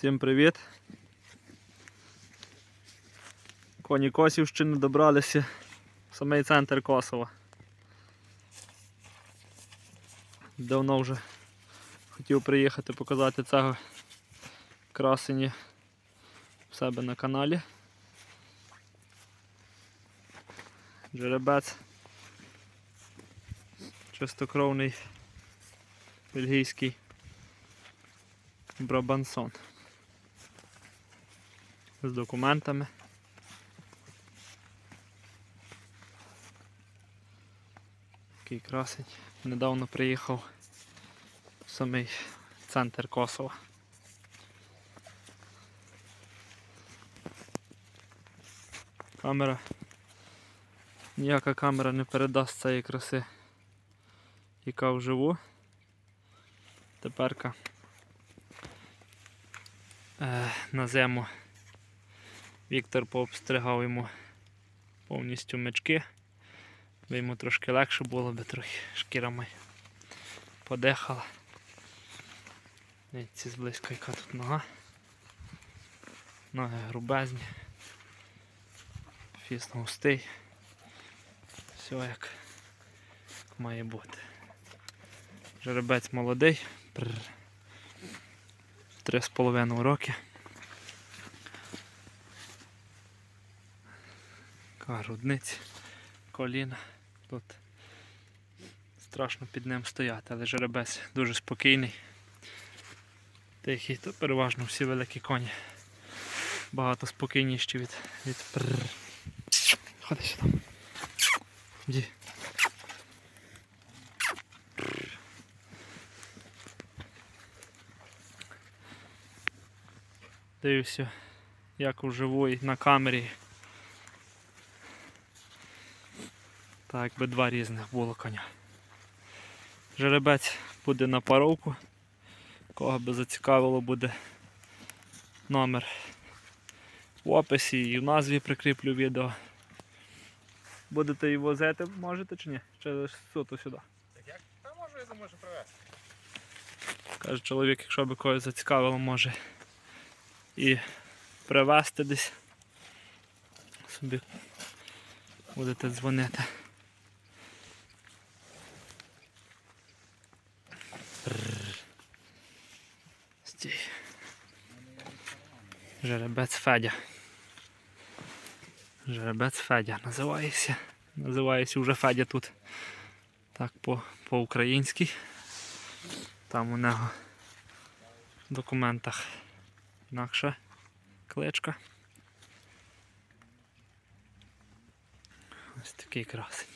Всім привіт. Коні Косівщини добралися в самий центр Косова. Давно вже хотів приїхати показати цього красені в себе на каналі. Жеребець. Чистокровний бельгійський Брабансон. З документами. Такий красень. Недавно приїхав в самий центр Косова. Камера. Ніяка камера не передасть цієї краси, яка вживу. Теперка е, на зиму Віктор пообстригав йому повністю мечки, би йому трошки легше було, би трохи шкірами подихала. Дивіться зблизька, яка тут нога. Ноги грубезні. Фіст густий. Все як, має бути. Жеребець молодий. Прррр. Три з половиною роки. Грудниці, коліна. Тут страшно під ним стояти, але жеребець дуже спокійний. Тихий, то переважно всі великі коні. Багато спокійніші від, від прррр. Ходи сюди. Іди. Дивлюся, як вживу на камері. Так, якби два різних було коня. Жеребець буде на паровку. Кого би зацікавило, буде номер в описі і в назві прикріплю відео. Будете її возити, можете чи ні? Чи суто сюди? Так як? Та можу, я думаю, що привезти. Каже чоловік, якщо би когось зацікавило, може і привезти десь. Собі будете дзвонити. Жеребець Федя. Жеребець Федя називається. Називається вже Федя тут. Так по- по-українськи. Там у нього в документах інакша кличка. Ось такий красень.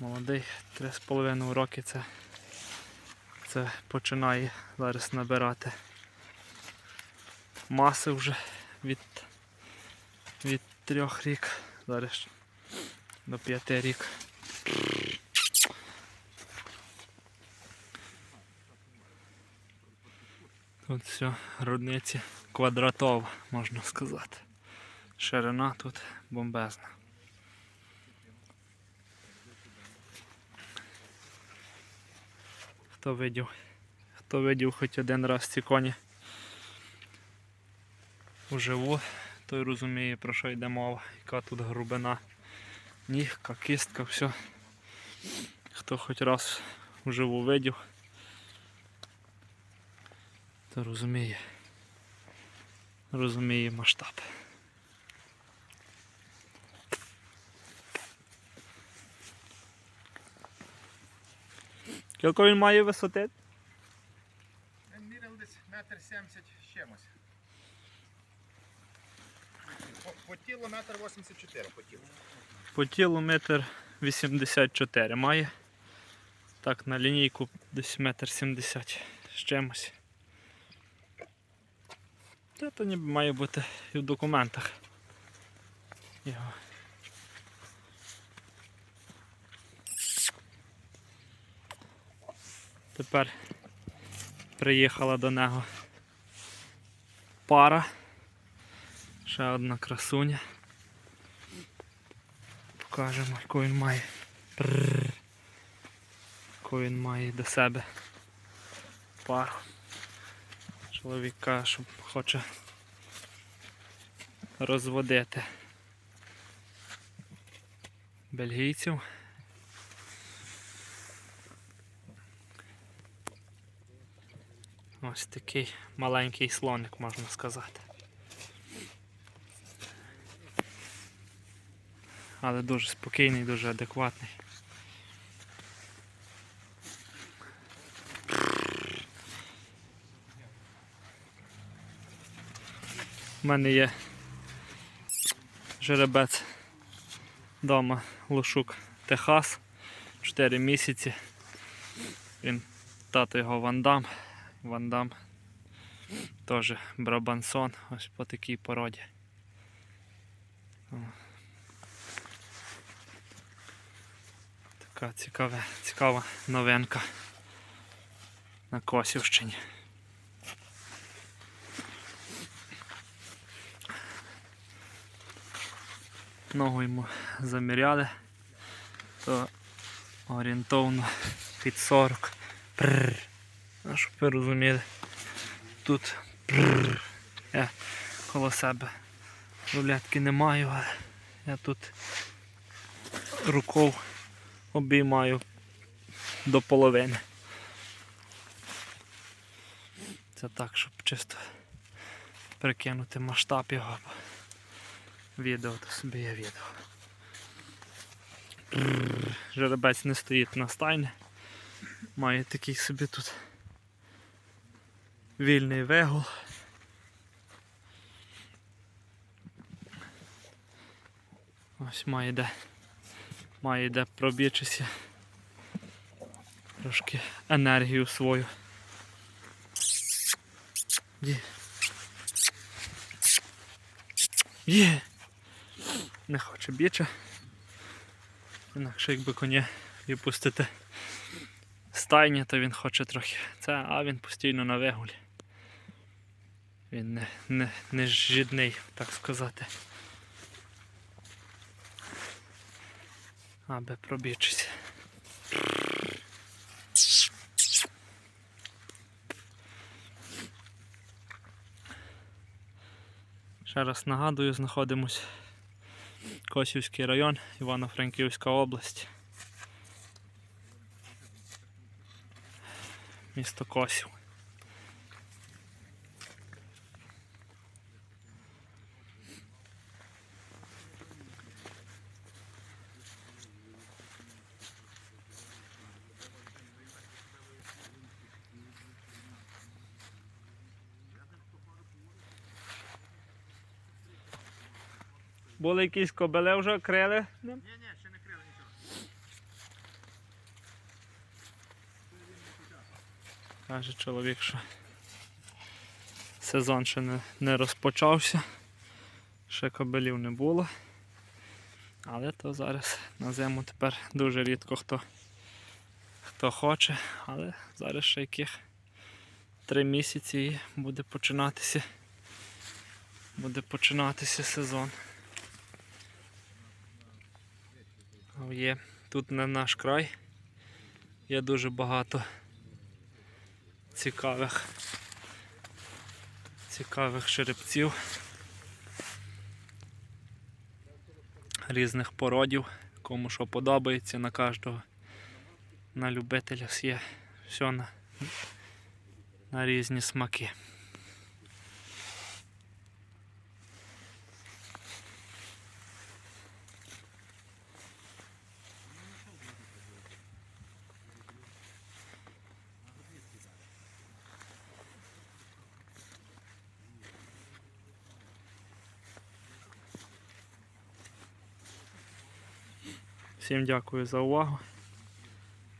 Молодий, 3,5 роки це, це починає зараз набирати маси вже від, від 3 рік, зараз до 5 рік. Тут все рудниці квадратова, можна сказати. Ширина тут бомбезна. Хто видів, хто видів хоч один раз ці коні вживу, той розуміє про що йде мова, яка тут грубина ніг, яка кістка, все. Хто хоч раз вживу видів, то розуміє. Розуміє масштаб. Скільки він має висоти? Ми міряли десь метр сімдесят з чимось. По, тілу метр 84 по тілу. По тілу метр 84 має. Так, на лінійку десь метр 70 з чимось. Та то ніби має бути і в документах. Його. Тепер приїхала до нього пара. Ще одна красуня. Покажемо, яку він має. Яку він має до себе пару. Чоловік каже, що хоче розводити бельгійців. Ось такий маленький слоник, можна сказати. Але дуже спокійний, дуже адекватний. У мене є жеребець вдома Лушук Техас. 4 місяці. Він тато його Вандам. Вандам теж Брабансон, ось по такій породі. Така цікава, цікава новинка на Косівщині. Ногу йому заміряли, то орієнтовно під 40. Прррр. А щоб ви розуміли, тут прррр. Я коло себе рулетки не маю, але я тут руков обіймаю до половини. Це так, щоб чисто прикинути масштаб його. Відео то собі є відео. Жеребець не стоїть на стайні. Має такий собі тут вільний вигул. Ось має де, має де пробічися. Трошки енергію свою. Є. Є. Не хоче біча. Інакше якби коня відпустити стайні, то він хоче трохи це, а він постійно на вигулі. Він не, не, не жидний, так сказати. Аби пробічись. Ще раз нагадую, знаходимось Косівський район, Івано-Франківська область. Місто Косів. Були якісь кобели вже крили? Ні, ні, ще не крили нічого. Каже чоловік, що сезон ще не, не розпочався, ще кобелів не було. Але то зараз на зиму тепер дуже рідко хто, хто хоче, але зараз ще яких три місяці і буде починатися. Буде починатися сезон. Є тут не наш край. Є дуже багато цікавих цікавих черепців різних породів, кому що подобається на кожного на любителя є все на, на різні смаки. Всім дякую за увагу.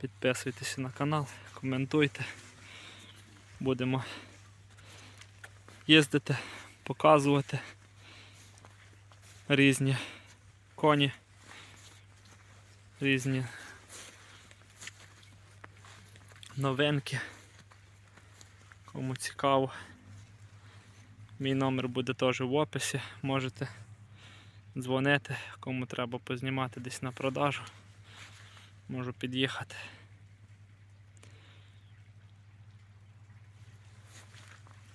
Підписуйтесь на канал, коментуйте. Будемо їздити, показувати різні коні, різні новинки. Кому цікаво. Мій номер буде теж в описі. Можете дзвонити, кому треба познімати десь на продажу. Можу під'їхати.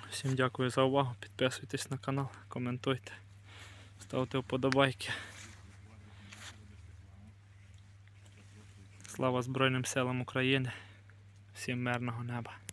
Всім дякую за увагу. Підписуйтесь на канал, коментуйте, ставте вподобайки. Слава Збройним силам України. Всім мирного неба.